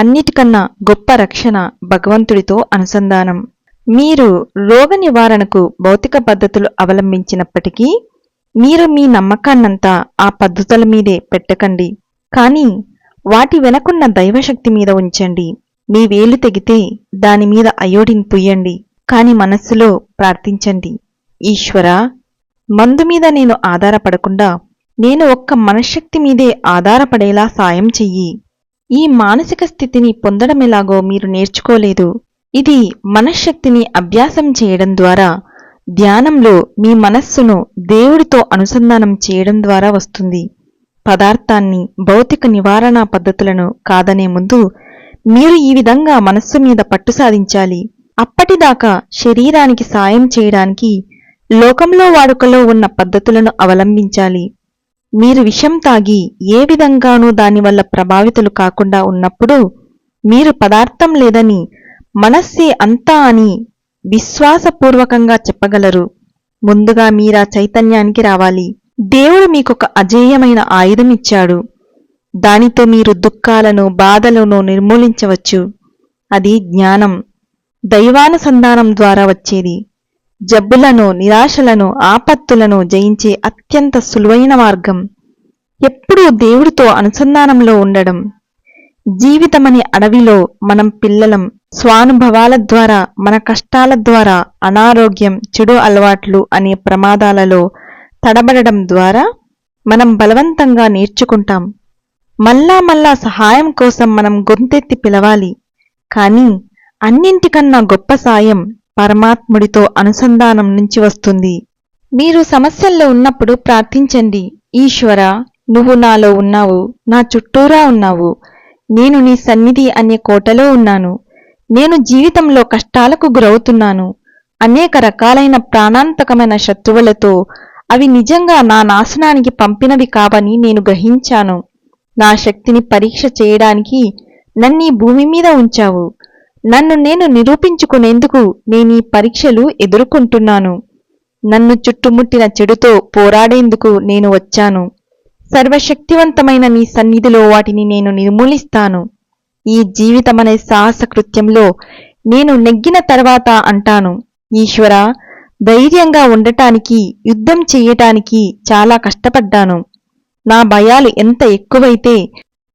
అన్నిటికన్నా గొప్ప రక్షణ భగవంతుడితో అనుసంధానం. మీరు రోగ నివారణకు భౌతిక పద్ధతులు అవలంబించినప్పటికీ మీరు మీ నమ్మకాన్నంతా ఆ పద్ధతుల మీదే పెట్టకండి. కానీ వాటి వెనకున్న దైవశక్తి మీద ఉంచండి. మీ వేలు తెగితే దాని మీద అయోడిన్ పుయ్యండి కాని మనస్సులో ప్రార్థించండి. ఈశ్వరా మందు మీద నేను ఆధారపడకుండా నేను ఒక్క మనశ్శక్తి మీదే ఆధారపడేలా సాయం చెయ్యి. ఈ మానసిక స్థితిని పొందడమెలాగో మీరు నేర్చుకోలేదు. ఇది మనశ్శక్తిని అభ్యాసం చేయడం ద్వారా ధ్యానంలో మీ మనస్సును దేవుడితో అనుసంధానం చేయడం ద్వారా వస్తుంది. పదార్థాన్ని భౌతిక నివారణ పద్ధతులను కాదనే ముందు మీరు ఈ విధంగా మనస్సు మీద పట్టు సాధించాలి. అప్పటిదాకా శరీరానికి సాయం చేయడానికి లోకంలో వాడుకలో ఉన్న పద్ధతులను అవలంబించాలి. మీరు విషం తాగి ఏ విధంగానూ దానివల్ల ప్రభావితులు కాకుండా ఉన్నప్పుడు మీరు పదార్థం లేదని మనస్సే అంతా అని విశ్వాసపూర్వకంగా చెప్పగలరు. ముందుగా మీరా చైతన్యానికి రావాలి. దేవుడు మీకొక అజేయమైన ఆయుధం ఇచ్చాడు. దానితో మీరు దుఃఖాలను బాధలను నిర్మూలించవచ్చు. అది జ్ఞానం. దైవానుసంధానం ద్వారా వచ్చేది. జబ్బులను నిరాశలను ఆపత్తులను జయించే అత్యంత సులువైన మార్గం. ఎప్పుడూ దేవుడితో అనుసంధానంలో ఉండడం. జీవితమనే అడవిలో మనం పిల్లలం స్వానుభవాల ద్వారా మన కష్టాల ద్వారా అనారోగ్యం చెడు అలవాట్లు అనే ప్రమాదాలలో తడబడడం ద్వారా మనం బలవంతంగా నేర్చుకుంటాం. మళ్ళా మళ్ళా సహాయం కోసం మనం గొంతెత్తి పిలవాలి. కానీ అన్నింటికన్నా గొప్ప సాయం పరమాత్ముడితో అనుసంధానం నుంచి వస్తుంది. మీరు సమస్యల్లో ఉన్నప్పుడు ప్రార్థించండి. ఈశ్వర నువ్వు నాలో ఉన్నావు నా చుట్టూరా ఉన్నావు. నేను నీ సన్నిధి అనే కోటలో ఉన్నాను. నేను జీవితంలో కష్టాలకు గురవుతున్నాను. అనేక రకాలైన ప్రాణాంతకమైన శత్రువులతో అవి నిజంగా నా నాశనానికి పంపినవి కావని నేను గ్రహించాను. నా శక్తిని పరీక్ష చేయడానికి నన్ను భూమి మీద ఉంచావు. నన్ను నేను నిరూపించుకునేందుకు నేను ఈ పరీక్షలు ఎదుర్కొంటున్నాను. నన్ను చుట్టుముట్టిన చెడుతో పోరాడేందుకు నేను వచ్చాను. సర్వశక్తివంతమైన నీ సన్నిధిలో వాటిని నేను నిర్మూలిస్తాను. ఈ జీవితమనే సాహస కృత్యంలో నేను నెగ్గిన తర్వాత అంటాను. ఈశ్వర ధైర్యంగా ఉండటానికి యుద్ధం చెయ్యటానికి చాలా కష్టపడ్డాను. నా భయాలు ఎంత ఎక్కువైతే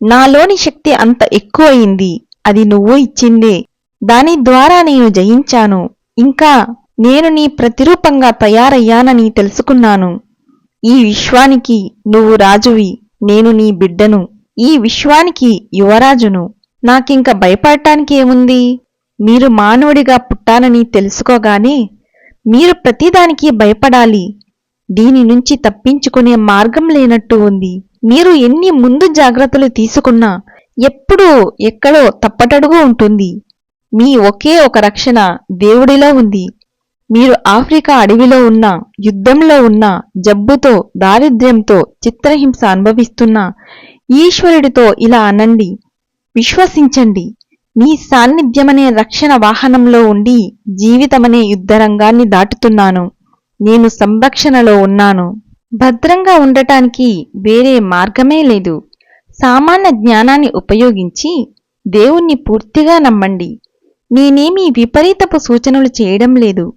నాలోని శక్తి అంత ఎక్కువయింది. అది నువ్వు ఇచ్చిందే. దాని ద్వారా నేను జయించాను. ఇంకా నేను నీ ప్రతిరూపంగా తయారయ్యానని తెలుసుకున్నాను. ఈ విశ్వానికి నువ్వు రాజువి నేను నీ బిడ్డను. ఈ విశ్వానికి యువరాజును. నాకింక భయపడటానికి ఏముంది? మీరు మానవుడిగా పుట్టానని తెలుసుకోగానే మీరు ప్రతిదానికి భయపడాలి. దీని నుంచి తప్పించుకునే మార్గం లేనట్టు ఉంది. మీరు ఎన్ని ముందు జాగ్రత్తలు తీసుకున్నా ఎప్పుడూ ఎక్కడో తప్పటడుగు ఉంటుంది. మీ ఒకే ఒక రక్షణ దేవుడిలో ఉంది. మీరు ఆఫ్రికా అడవిలో ఉన్న యుద్ధంలో ఉన్న జబ్బుతో దారిద్ర్యంతో చిత్రహింస అనుభవిస్తున్న ఈశ్వరుడితో ఇలా అనండి. విశ్వసించండి. మీ సాన్నిధ్యమనే రక్షణ వాహనంలో ఉండి జీవితమనే యుద్ధరంగాన్ని దాటుతున్నాను. నేను సంరక్షణలో ఉన్నాను. భద్రంగా ఉండటానికి వేరే మార్గమే లేదు. సామాన్య జ్ఞానాన్ని ఉపయోగించి దేవుణ్ణి పూర్తిగా నమ్మండి. నేనేమీ విపరీతపు సూచనలు చేయడం లేదు.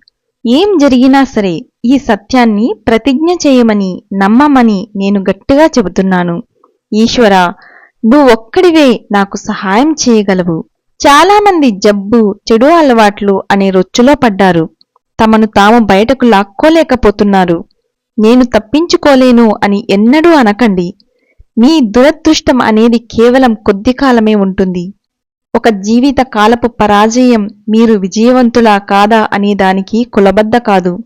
ఏం జరిగినా సరే ఈ సత్యాన్ని ప్రతిజ్ఞ చేయమని నమ్మమని నేను గట్టిగా చెబుతున్నాను. ఈశ్వరా నువ్వొక్కడివే నాకు సహాయం చేయగలవు. చాలామంది జబ్బు చెడు అలవాట్లు అనే రొచ్చులో పడ్డారు. తమను తాము బయటకు లాక్కోలేకపోతున్నారు. నేను తప్పించుకోలేను అని ఎన్నడూ అనకండి. మీ దురదృష్టం అనేది కేవలం కొద్ది కాలమే ఉంటుంది. ఒక జీవిత కాలపు పరాజయం మీరు విజయవంతులా కాదా అనే దానికి కులబద్ద కాదు.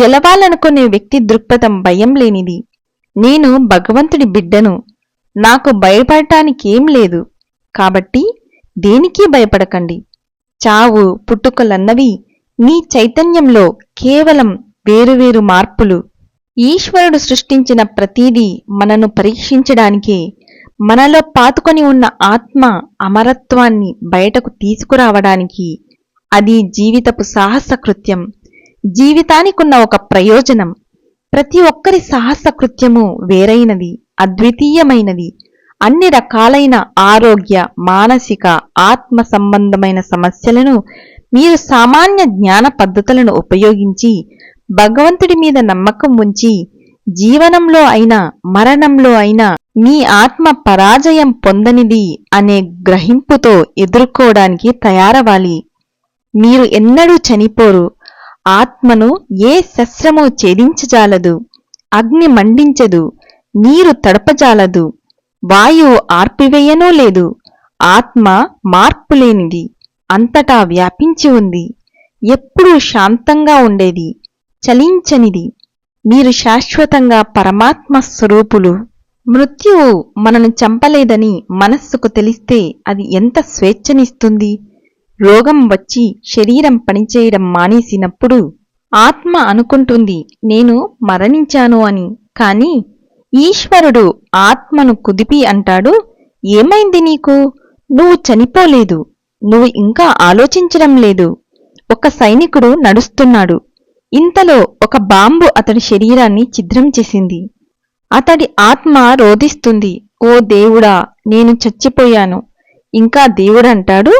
గెలవాలనుకునే వ్యక్తి దృక్పథం భయం లేనిది. నేను భగవంతుడి బిడ్డను. నాకు భయపడటానికేం లేదు. కాబట్టి దేనికి భయపడకండి. చావు పుట్టుకలన్నవి మీ చైతన్యంలో కేవలం వేరువేరు మార్పులు. ఈశ్వరుడు సృష్టించిన ప్రతీదీ మనను పరీక్షించడానికే మనలో పాతుకొని ఉన్న ఆత్మ అమరత్వాన్ని బయటకు తీసుకురావడానికి అది జీవితపు సాహస కృత్యం జీవితానికున్న ఒక ప్రయోజనం. ప్రతి ఒక్కరి సాహస కృత్యము వేరైనది అద్వితీయమైనది. అన్ని రకాలైన ఆరోగ్య మానసిక ఆత్మ సంబంధమైన సమస్యలను మీరు సామాన్య జ్ఞాన పద్ధతులను ఉపయోగించి భగవంతుడి మీద నమ్మకం ఉంచి జీవనంలో అయినా మరణంలో అయినా మీ ఆత్మ పరాజయం పొందనిది అనే గ్రహింపుతో ఎదుర్కోవడానికి తయారవాలి. మీరు ఎన్నడూ చనిపోరు. ఆత్మను ఏ శస్త్రము ఛేదించజాలదు. అగ్ని మండించదు. నీరు తడపజాలదు. వాయువు ఆర్పివేయనూ లేదు. ఆత్మ మార్పులేనిది అంతటా వ్యాపించి ఉంది. ఎప్పుడూ శాంతంగా ఉండేది. చలించనిది. మీరు శాశ్వతంగా పరమాత్మ స్వరూపులు. మృత్యువు మనను చంపలేదని మనస్సుకు తెలిస్తే అది ఎంత స్వేచ్ఛనిస్తుంది? రోగం వచ్చి శరీరం పనిచేయడం మానేసినప్పుడు ఆత్మ అనుకుంటుంది నేను మరణించాను అని. కాని ఈశ్వరుడు ఆత్మను కుదిపి అంటాడు ఏమైంది నీకు? నువ్వు చనిపోలేదు నువ్వు ఇంకా ఆలోచించడం లేదు. ఒక సైనికుడు నడుస్తున్నాడు ఇంతలో ఒక బాంబు అతడి శరీరాన్ని ఛిద్రం చేసింది. అతడి ఆత్మ రోధిస్తుంది ఓ దేవుడా నేను చచ్చిపోయాను. ఇంకా దేవుడంటాడు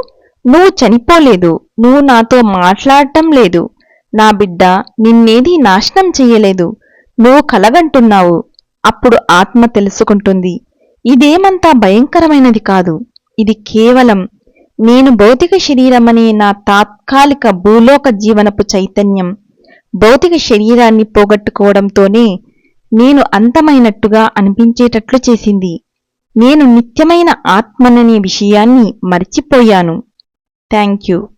నువ్వు చనిపోలేదు నువ్వు నాతో మాట్లాడటం లేదు. నా బిడ్డ నిన్నేది నాశనం చెయ్యలేదు. నువ్వు కలగంటున్నావు. అప్పుడు ఆత్మ తెలుసుకుంటుంది ఇదేమంతా భయంకరమైనది కాదు. ఇది కేవలం నేను భౌతిక శరీరమనే నా తాత్కాలిక భూలోక జీవనపు చైతన్యం. భౌతిక శరీరాన్ని పోగొట్టుకోవడంతోనే నేను అంతమైనట్టుగా అనిపించేటట్లు చేసింది. నేను నిత్యమైన ఆత్మననే విషయాన్ని మర్చిపోయాను. Thank you.